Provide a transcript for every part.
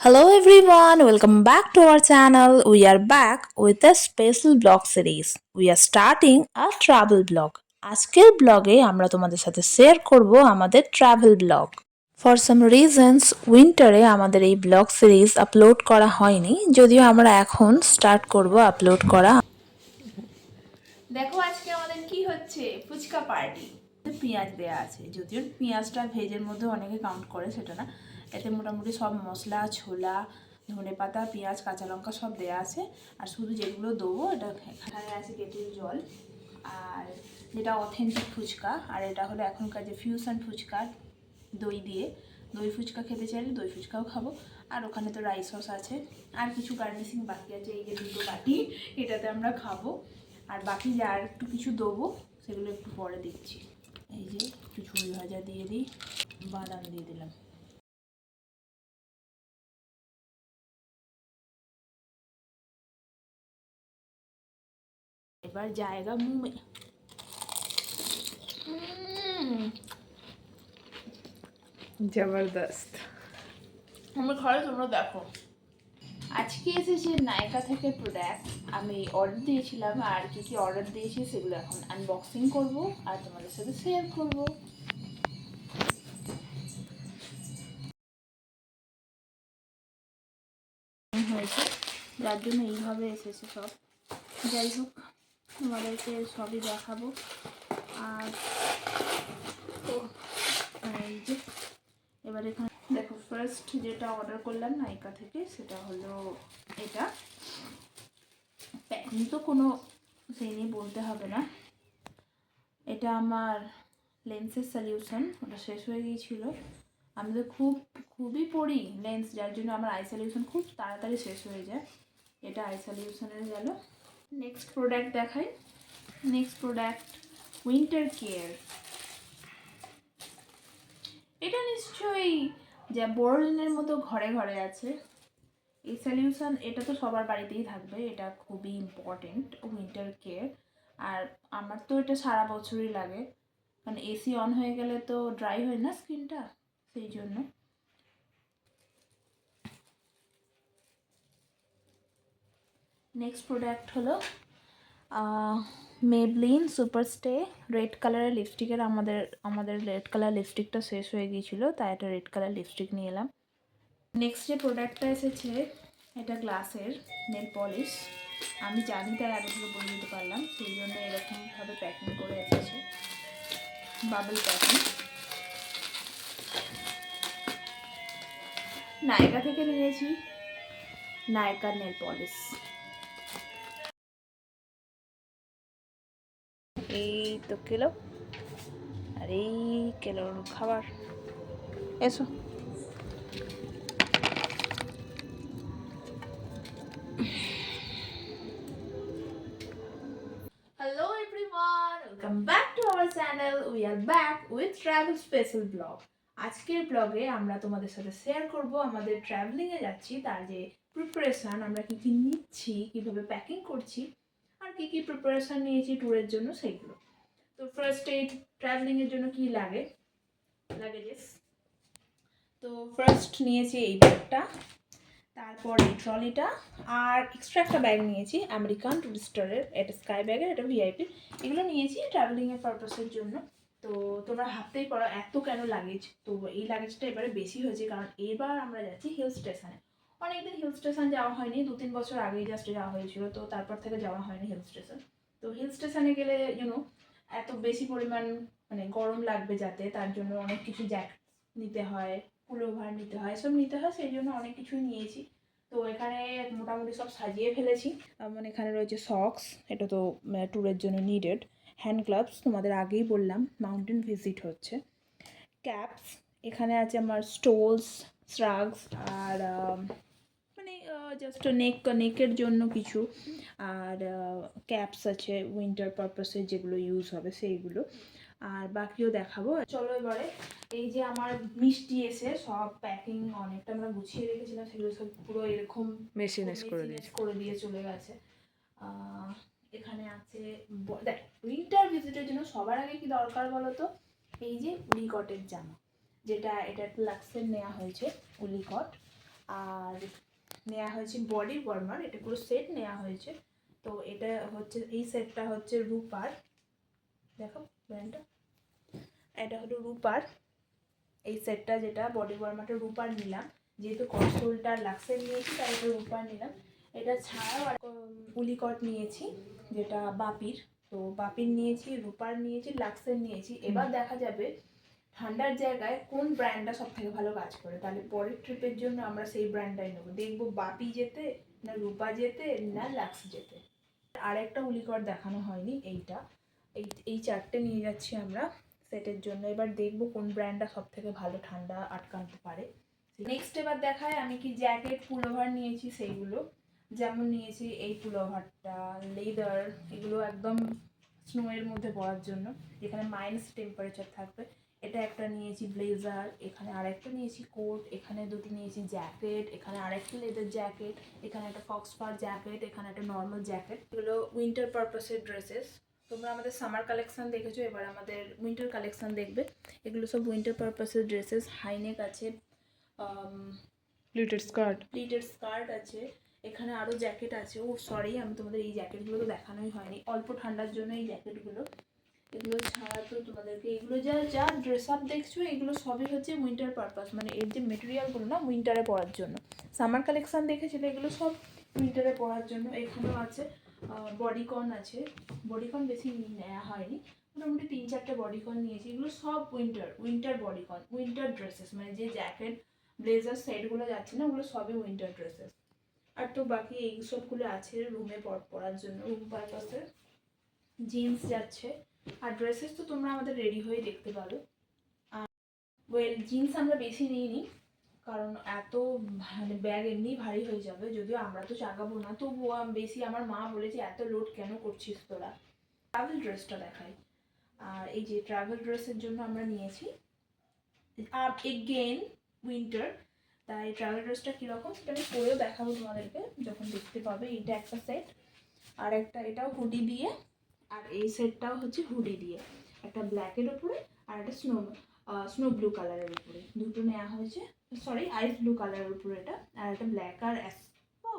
Hello everyone, welcome back to our channel. We are back with a special blog series. We are starting a travel blog. আজকের ব্লগে আমরা তোমাদের সাথে share করব আমাদের travel blog for some reasons উইন্টারে আমাদের এই ব্লগ সিরিজ আপলোড করা হয়নি যদিও আমরা এখন স্টার্ট করব আপলোড করা দেখো আজকে আমাদের কি হচ্ছে ফুচকা পার্টি পেঁয়াজ দেওয়া আছে যদিও পেঁয়াজটা ভেজের মধ্যে অনেকে কাউন্ট করে সেটা না এতে মোটামুটি সব মশলা, ছোলা, ধনে পাতা, পেঁয়াজ, কাঁচা লঙ্কা সব দেওয়া আছে। আর শুধু যেগুলো দেবো, এটা এখানে আছে কেটেল জল। আর যেটা অথেন্টিক ফুচকা, আর এটা হলো এখনকার যে ফিউশন ফুচকা, দই দিয়ে। দই ফুচকা খেতে চাইলে দই ফুচকাও খাব। আর ওখানে তো রাইস সস আছে। আর কিছু গার্নিশিং বাকি আছে, এই যে দুটো বাটি, এটাতে আমরা খাব। আর বাকি যে আর একটু কিছু দেবো, সেগুলো একটু পরে দিচ্ছি এই যে একটু ঝুড়ি ভাজা দিয়ে দিই, বাদাম দিয়ে দিলাম। এবার জায়গা মুমে। জবরদস্ত। আমার ঘরে তোমরা দেখো। আজকে এসেছে নায়িকা থেকে প্রোডাক্ট আমি অর্ডার দিয়েছিলাম আর কি কি অর্ডার দিয়েছি সেগুলো এখন আনবক্সিং করব আর তোমাদের সাথে শেয়ার করব। হয়েছে। যার জন্য এইভাবে এসেছে সব। যাই হোক। তোমাদেরকে সবই দেখাবো। আর এই যে, এবার এখানে দেখো ফার্স্ট যেটা অর্ডার করলাম নাইকা থেকে, সেটা হলো এটা। প্যাকিং তো কোনো সেই নিয়ে বলতে হবে না। এটা আমার লেন্সের সলিউশন ওটা শেষ হয়ে গিয়েছিল। আমি তো খুব, খুবই পড়ি লেন্স যার জন্য আমার আই সলিউশন খুব তাড়াতাড়ি শেষ হয়ে যায়। এটা আই সলিউশনের গেল। নেক্সট প্রোডাক্ট দেখাই। নেক্সট প্রোডাক্ট উইন্টার কেয়ার এটা নিশ্চয়ই যা বোরলিনের মতো ঘরে ঘরে আছে। এই সলিউশন এটা তো সবার বাড়িতেই থাকবে, এটা খুবই ইম্পর্টেন্ট উইন্টার কেয়ার আর আমার তো এটা সারা বছরই লাগে। কারণ এসি অন হয়ে গেলে তো ড্রাই হয় না স্কিনটা সেই জন্য। নেক্সট প্রোডাক্ট হলো মেবলিন সুপার স্টে রেড কালারের লিপস্টিকের আমাদের আমাদের রেড কালার লিপস্টিকটা শেষ হয়ে গিয়েছিল, তাই একটা রেড কালার লিপস্টিক নিয়ে এলাম। নেক্সট যে প্রোডাক্টটা এসেছে, এটা গ্লাসের নেল পলিশ আমি জানি তাই আগে থেকে বলে দিতে পারলাম, সেই জন্য এরকমভাবে প্যাকিং করে এসেছে। বাবল প্যাকিং নায়িকা থেকে নিয়েছি, নায়িকার নেল পলিশ এই তো কিলো আর এই কিলোর খাবার এসো channel. We are back with travel special blog. আজকের ব্লগে আমরা তোমাদের সাথে শেয়ার করব আমাদের ট্রাভেলিং এ যাচ্ছি তার যে প্রিপারেশন আমরা কি কি নিচ্ছি কীভাবে প্যাকিং করছি কি কি প্রিপারেশন নিয়েছি ট্যুরের জন্য সেইগুলো তো ফার্স্ট এইড ট্রাভেলিংয়ের জন্য কি লাগে? লাগেজেস তো ফার্স্ট নিয়েছি এই ব্যাগটা, তারপর এই ট্রলিটা, আর এক্সট্রা একটা ব্যাগ নিয়েছি আমেরিকান টুরিস্টারের এটা স্কাই ব্যাগের এটা ভিআইপি এগুলো নিয়েছি ট্রাভেলিংয়ের পারপাসের জন্য। তো তোমরা ভাবতেই পারো এত কেন লাগেজ তো এই লাগেজটা এবারে বেশি হয়েছে, কারণ এবার আমরা যাচ্ছি হিল স্টেশনে অনেকদিন হিল স্টেশন যাওয়া হয়নি, দু তিন বছর আগেই জাস্ট যাওয়া হয়েছিল, তো তারপর থেকে যাওয়া হয়নি হিল স্টেশন তো হিল স্টেশনে গেলে ইউনো এত বেশি পরিমাণ মানে গরম লাগবে যাতে, তার জন্য অনেক কিছু জ্যাকেট নিতে হয় পুলোভার নিতে হয় সব নিতে হয়, সেই জন্য অনেক কিছুই নিয়েছি। তো এখানে মোটামুটি সব সাজিয়ে ফেলেছি। যেমন এখানে রয়েছে সক্স এটা তো ট্যুরের জন্য নিডেড হ্যান্ড গ্লাভস তোমাদের আগেই বললাম মাউন্টেন ভিজিট হচ্ছে। ক্যাপস এখানে আছে আমার স্টোলস শ্রাগস আর মানে জাস্ট নেক নেকের জন্য কিছু আর ক্যাপস আছে উইন্টার পারপাসে যেগুলো ইউজ হবে সেইগুলো। আর বাকিও দেখাবো। চলো এবারে এই যে আমার মিষ্টি এসে সব প্যাকিং অনেকটা আমরা গুছিয়ে রেখেছিলাম সেগুলো সব পুরো এরকম মেশিনেস করে দিয়েছে। করে দিয়ে চলে গেছে। এখানে আছে দেখ উইন্টার ভিজিটের জন্য সবার আগে কি দরকার বলো তো? এই যে উলিকটের জামা যেটা এটা লাক্সের নেওয়া হয়েছে উলিকট। আর নেওয়া হয়েছে বডি ওয়ার্মার এটা পুরো সেট নেওয়া হয়েছে। তো এটা হচ্ছে, এই সেটটা হচ্ছে রূপার। দেখো ব্র্যান্ডটা এটা হলো রূপার। এই সেটটা যেটা বডি ওয়ার্মারটা রূপার নিলাম। যেহেতু কনসোলটা লাক্সের নিয়েছি, তাই এটা রূপার নিলাম। এটা ছাড়াও আর উলিকট নিয়েছি, যেটা বাপির। তো বাপির নিয়েছি, রূপার নিয়েছি লাক্সের নিয়েছি। এবার দেখা যাবে ঠান্ডার জায়গায় কোন ব্র্যান্ডটা সব থেকে ভালো কাজ করে? তাহলে পরের ট্রিপের জন্য আমরা সেই ব্র্যান্ডটাই নেব। দেখব বাপি যেতে, না রূপা যেতে, না লাক্স যেতে। আর একটা উলিকট দেখানো হয়নি, এইটা। এই এই চারটে নিয়ে যাচ্ছি আমরা সেটের জন্য। এবার দেখব কোন ব্র্যান্ডটা সব থেকে ভালো ঠান্ডা আটকাতে পারে। নেক্সট এবার দেখায় আমি কি জ্যাকেট পুলোভার নিয়েছি সেইগুলো। যেমন নিয়েছি এই পুলোভারটা লেদার এগুলো একদম স্নোয়ের মধ্যে পড়ার জন্য। যেখানে মাইনাস টেম্পারেচার থাকবে। এটা একটা নিয়েছি ব্লেজার এখানে আরেকটা নিয়েছি কোট এখানে দুটি নিয়েছি জ্যাকেট এখানে আরেকটা লেদার জ্যাকেট এখানে একটা ফক্সপার জ্যাকেট এখানে একটা নর্মাল জ্যাকেট। এগুলো উইন্টার পারপাসের ড্রেসেস তোমরা আমাদের সামার কালেকশন দেখেছ এবার আমাদের উইন্টার কালেকশান দেখবে। এগুলো সব উইন্টার পারপাসের ড্রেসেস হাইনেক আছে প্লিটেড স্কার্ট প্লিটেড স্কার্ট আছে এখানে আরও জ্যাকেট আছে। ও সরি আমি তোমাদের এই জ্যাকেটগুলো তো দেখানোই হয়নি। অল্প ঠান্ডার জন্য এই জ্যাকেটগুলো। এগুলো ছাড়া তো তোমাদেরকে এগুলো যা যা ড্রেস আপ দেখছ, এগুলো সবই হচ্ছে উইন্টার পারপাস মানে এর যে মেটেরিয়ালগুলো না উইন্টারে পরার জন্য। সামার কালেকশান দেখেছিলে, এগুলো সব উইন্টারে পরার জন্য এখানেও আছে। বডিকন আছে। বডিকন বেশি নেওয়া হয়নি। মোটামুটি তিন চারটে বডিকন নিয়েছি। এগুলো সব winter winter bodycon winter dresses মানে যে জ্যাকেট ব্লেজার সেটগুলো যাচ্ছে না, ওগুলো সবই উইন্টার ড্রেসেস আর তো বাকি এই সবগুলো আছে রুমে পরার জন্য রুম পারপাসের জিন্স যাচ্ছে। আর ড্রেসেস তো তোমরা আমাদের রেডি হয়ে দেখতে পারো আর ওয়েল জিন্স আমরা বেশি নিইনি, কারণ এত মানে ব্যাগ এমনি ভারী হয়ে যাবে, যদিও আমরা তো চাগাবো না। তবুও বেশি আমার মা বলেছে, এত লোড কেন করছিস তোরা? ট্রাভেল ড্রেসটা দেখাই। আর এই যে ট্রাভেল ড্রেসের জন্য আমরা নিয়েছি। আর এগেন উইন্টার তাই ট্রাভেল ড্রেসটা কীরকম সেটা আমি পরেও দেখাবো তোমাদেরকে, যখন দেখতে পাবে। এটা একটা সেট আর একটা এটাও হুডি দিয়ে আর এই সেটটাও হচ্ছে হুডি দিয়ে। একটা ব্ল্যাকের উপরে আর একটা স্নো স্নো ব্লু কালারের উপরে। দুটো নেওয়া হয়েছে। সরি আইস ব্লু কালারের উপরে এটা। আর একটা ব্ল্যাক আর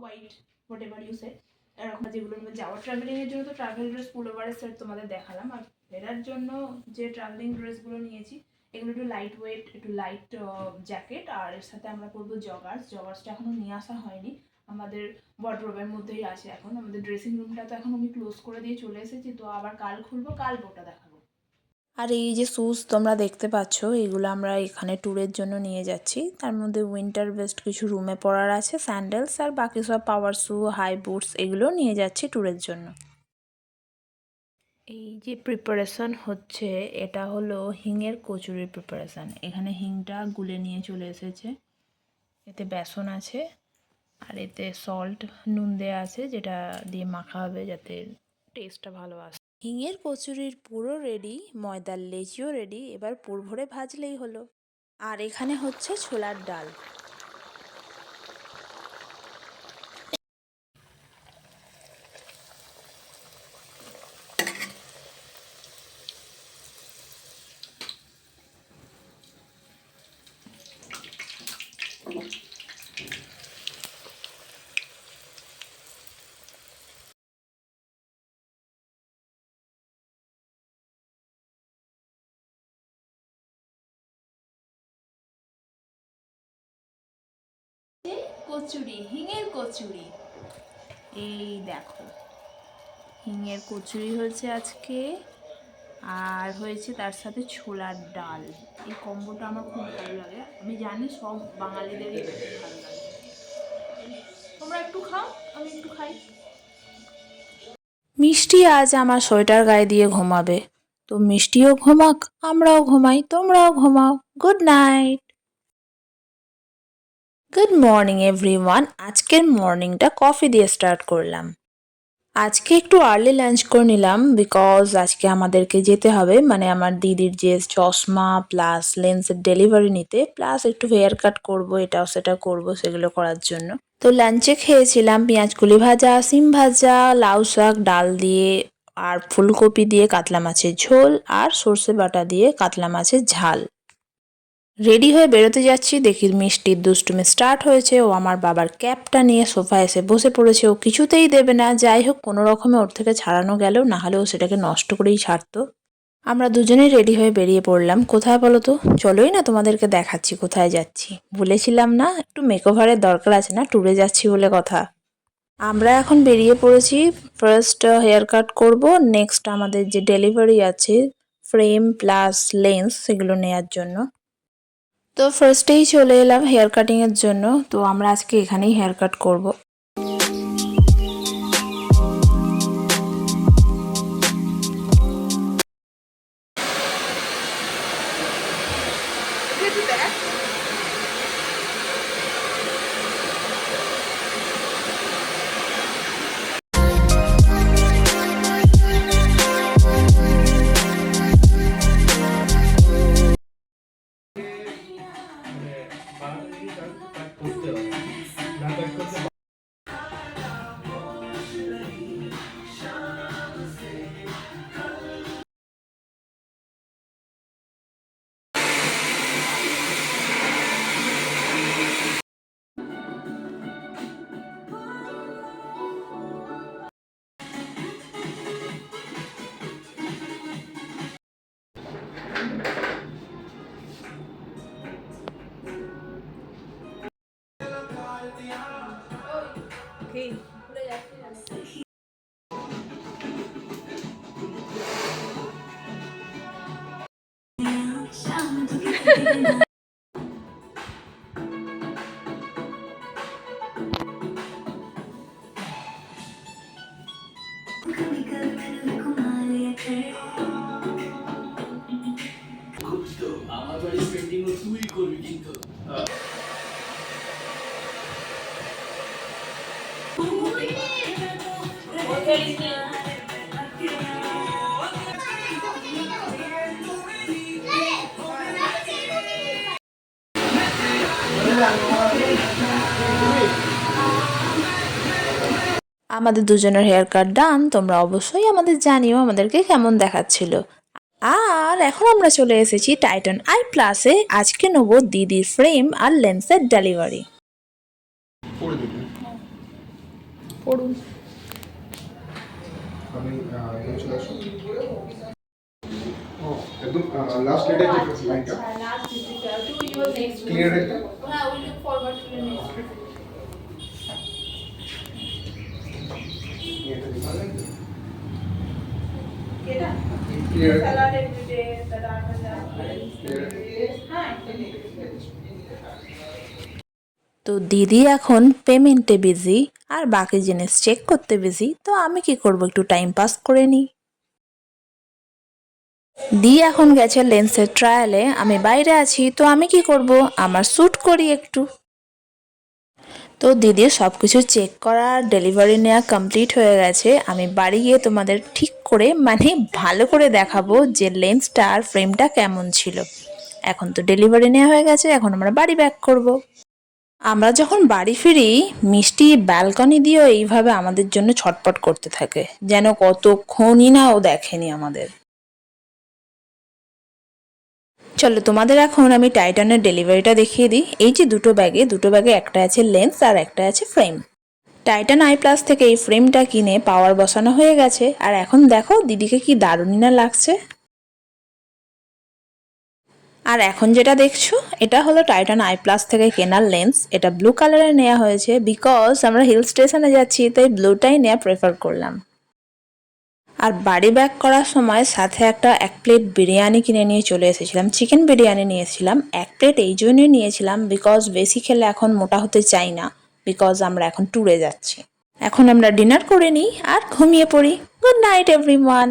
white whatever you set এরকম যেগুলো যাওয়া ট্রাভেলিংয়ের জন্য তো ট্রাভেল ড্রেস পুলোভারের সেট তোমাদের দেখালাম। আর ফেরার জন্য যে ট্রাভেলিং ড্রেসগুলো নিয়েছি, এগুলো একটু লাইট ওয়েট একটু লাইট জ্যাকেট আর এর সাথে আমরা করব জগার্স জগার্সটা এখনও নিয়ে আসা হয়নি। আমাদের ওয়ার্ড্রোবের মধ্যেই আছে এখন। আমাদের ড্রেসিং রুমটা তো এখন আমি ক্লোজ করে দিয়ে চলে এসেছি তো আবার কাল খুলবো কাল ওটা দেখাবো। আর এই যে শ্যুজ তোমরা দেখতে পাচ্ছ এগুলো আমরা এখানে ট্যুরের জন্য নিয়ে যাচ্ছি। তার মধ্যে উইন্টার বেস্ট কিছু রুমে পরার আছে স্যান্ডেলস আর বাকি সব পাওয়ার শ্যু হাই বুটস এগুলো নিয়ে যাচ্ছি ট্যুরের জন্য। এই যে প্রিপারেশন হচ্ছে এটা হলো হিঙের কচুরির প্রিপারেশান এখানে হিংটা গুলে নিয়ে চলে এসেছে। এতে বেসন আছে। আর এতে সল্ট নুন দেওয়া আছে যেটা দিয়ে মাখা হবে যাতে টেস্টটা ভালো আসে। হিঙের কচুরির পুরো রেডি ময়দার লেচিও রেডি এবার পুর ভরে ভাজলেই হলো। আর এখানে হচ্ছে ছোলার ডাল। কচুরি, হিঙের কচুরি। এই দেখো, হিঙের কচুরি হয়েছে আজকে, আর হয়েছে তার সাথে ছোলার ডাল। এই কম্বোটা আমার খুব ভালো লাগে। আমি জানি সব বাঙালিদেরই ভালো লাগে। তোমরা একটু খাও, আমি একটু খাই। মিষ্টি আজ আমার সোয়েটার গায়ে দিয়ে ঘুমাবে। তো মিষ্টিও ঘুমাক, আমরাও ঘুমাই, তোমরাও ঘুমাও। Good night. Good morning everyone আজকের মর্নিংটা কফি দিয়ে স্টার্ট করলাম। আজকে একটু আর্লি লাঞ্চ করে নিলাম বিকজ আজকে আমাদেরকে যেতে হবে। মানে আমার দিদির যে চশমা প্লাস লেন্সের ডেলিভারি নিতে প্লাস একটু হেয়ার কাট করব, এটাও সেটা করব, সেগুলো করার জন্য। তো লাঞ্চে খেয়েছিলাম পেঁয়াজকুলি ভাজা, সিম ভাজা, লাউ শাক, ডাল দিয়ে, আর ফুলকপি দিয়ে কাতলা মাছের ঝোল, আর সর্ষে বাটা দিয়ে কাতলা মাছের ঝাল। রেডি হয়ে বেরোতে যাচ্ছি। দেখি মিষ্টির দুষ্টুমি স্টার্ট হয়েছে। ও আমার বাবার ক্যাপটা নিয়ে সোফা এসে বসে পড়েছে। ও কিছুতেই দেবে না। যাই হোক, কোনো রকমে ওর থেকে ছাড়ানো গেল। না হলে ও সেটাকে নষ্ট করেই ছাড়তো। আমরা দুজনেই রেডি হয়ে বেরিয়ে পড়লাম। কোথায় বলো তো? চলোই না তোমাদেরকে দেখাচ্ছি কোথায় যাচ্ছি। বলেছিলাম না, একটু মেকওভারের দরকার আছে না? ট্যুরে যাচ্ছি বলে কথা। আমরা এখন বেরিয়ে পড়েছি। ফার্স্ট হেয়ার কাট করব। নেক্সট আমাদের যে ডেলিভারি আছে ফ্রেম প্লাস লেন্স সেগুলো নেয়ার জন্য। তো ফার্স্টেই চলে এলাম হেয়ার কাটিংয়ের জন্য। তো আমরা আজকে এখানেই হেয়ার কাট করব। 向着天 আমাদের দুজনের হেয়ার কাট ডান তোমরা অবশ্যই আমাদের জানিও আমাদেরকে কেমন দেখাচ্ছিল। আর এখন আমরা চলে এসেছি টাইটান আই প্লাসে আজকে নেব দিদির ফ্রেম আর লেন্সের ডেলিভারি পড়ুন। আমি আহ, এখানে চলে আসো ও, একদম লাস্ট লেটার যে লাইনটা last digital two. Your next clear হ্যাঁ we look forward to the next হ্যাঁ তো দিদি এখন পেমেন্টে বিজি আর বাকি জিনিস চেক করতে বিজি তো আমি কি করব একটু টাইম পাস করে নিই? দি এখন গেছে লেন্সের ট্রায়ালে আমি বাইরে আছি তো আমি কি করব? আমার শ্যুট করি একটু। তো দিদির সব কিছু চেক করা ডেলিভারি নেওয়া কমপ্লিট হয়ে গেছে। আমি বাড়ি গিয়ে তোমাদের ঠিক করে মানে ভালো করে দেখাবো যে লেন্সটা আর ফ্রেমটা কেমন ছিল। এখন তো ডেলিভারি নেওয়া হয়ে গেছে, এখন আমরা বাড়ি ব্যাক করব। আমরা যখন বাড়ি ফিরি, মিষ্টি ব্যালকনি দিয়েও এইভাবে আমাদের জন্য ছটপট করতে থাকে। যেন কতক্ষণই না ও দেখেনি আমাদের। চলো, তোমাদের এখন আমি টাইটানের ডেলিভারিটা দেখিয়ে দিই। এই যে দুটো ব্যাগে দুটো ব্যাগে একটা আছে লেন্স আর একটা আছে ফ্রেম টাইটান আই প্লাস থেকে এই ফ্রেমটা কিনে পাওয়ার বসানো হয়ে গেছে। আর এখন দেখো, দিদিকে কি দারুণই না লাগছে। আর এখন যেটা দেখছ, এটা হলো টাইটান আই প্লাস থেকে কেনার লেন্স এটা ব্লু কালারে নেওয়া হয়েছে বিকজ আমরা হিল স্টেশনে যাচ্ছি, তাই ব্লুটাই নেওয়া প্রেফার করলাম। আর বাড়ি ব্যাক করার সময় সাথে একটা এক প্লেট বিরিয়ানি কিনে নিয়ে চলে এসেছিলাম। চিকেন বিরিয়ানি নিয়েছিলাম। এক প্লেট এই জন্যই নিয়েছিলাম বিকজ বেশি খেলে এখন মোটা হতে চাই না বিকজ আমরা এখন ট্যুরে যাচ্ছি। এখন আমরা ডিনার করে নিই আর ঘুমিয়ে পড়ি। Good night everyone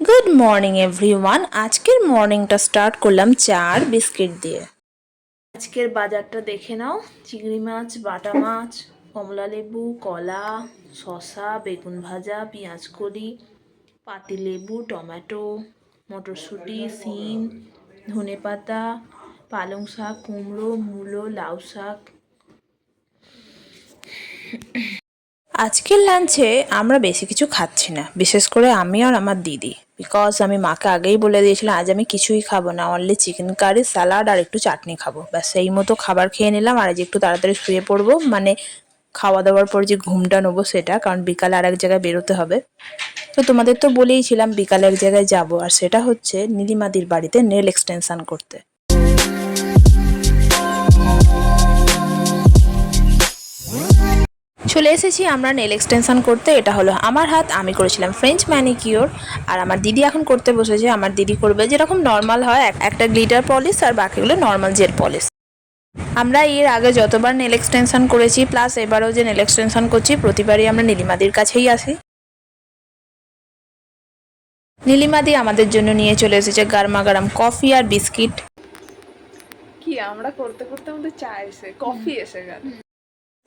good morning everyone আজকের মর্নিংটা স্টার্ট করলাম চা আর বিস্কিট দিয়ে। আজকের বাজারটা দেখে নাও। চিংড়ি মাছ, বাটা মাছ কমলা লেবু কলা, শসা, বেগুন ভাজা, পেঁয়াজ কলি পাতিলেবু টমেটো, মটরশুঁটি, সিম ধনেপাতা পালং শাক, কুমড়ো, মূলো, লাউ শাক। আজকের লাঞ্চে আমরা বেশি কিছু খাচ্ছি না, বিশেষ করে আমি আর আমার দিদি। বিকজ আমি মাকে আগেই বলে দিয়েছিলাম, আজ আমি কিছুই খাব না অনলি চিকেন কারি স্যালাড আর একটু চাটনি খাব। ব্যাস সেই মতো খাবার খেয়ে নিলাম, আর আজ একটু তাড়াতাড়ি শুয়ে পড়ব। মানে খাওয়া দাওয়ার পর যে ঘুমটা নেব সেটা, কারণ বিকালে আর এক জায়গায় বেরোতে হবে। তো তোমাদের তো বলেইছিলাম বিকালে এক জায়গায় যাব, আর সেটা হচ্ছে নীলিমাদির বাড়িতে নেল এক্সটেনশন করতে। চলে এসেছি আমরা নেল এক্সটেনশন করতে, এটা হলো আমার হাত, আমি করেছিলাম ফ্রেঞ্চ ম্যানিকিওর আর আমার দিদি এখন করতে বসেছে আমার দিদি করবে, যেরকম নর্মাল হয়, এক- একটা গ্লিটার পলিশ আর বাকিগুলো নর্মাল জেল পলিশ আমরা এর আগে যতবার নেল এক্সটেনশন করেছি প্লাস এবারেও যে নেল এক্সটেনশন করছি, প্রতিবারই আমরা নীলিমাদির কাছেই আসি। নীলিমাদি আমাদের জন্য নিয়ে চলে এসেছে গারমা গরম কফি আর বিস্কিট। কি আমরা করতে করতে আমাদের চা এসে কফি এসে গেল।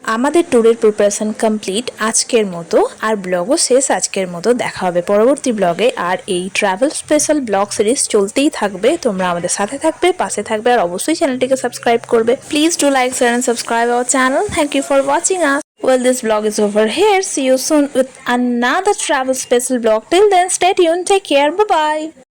আমাদের ট্যুরের প্রিপারেশন কমপ্লিট আজকের মতো আর ব্লগও শেষ আজকের মতো। দেখা হবে পরবর্তী ব্লগে আর এই ট্রাভেল স্পেশাল ব্লগ সিরিজ চলতেই থাকবে। তোমরা আমাদের সাথে থাকবে পাশে থাকবে আর অবশ্যই চ্যানেলটিকে সাবস্ক্রাইব করবে। Please do like share and subscribe our channel thank you for watching us Well, this vlog is over here. See you soon with another travel special vlog. Till then, stay tuned. Take care. Bye bye.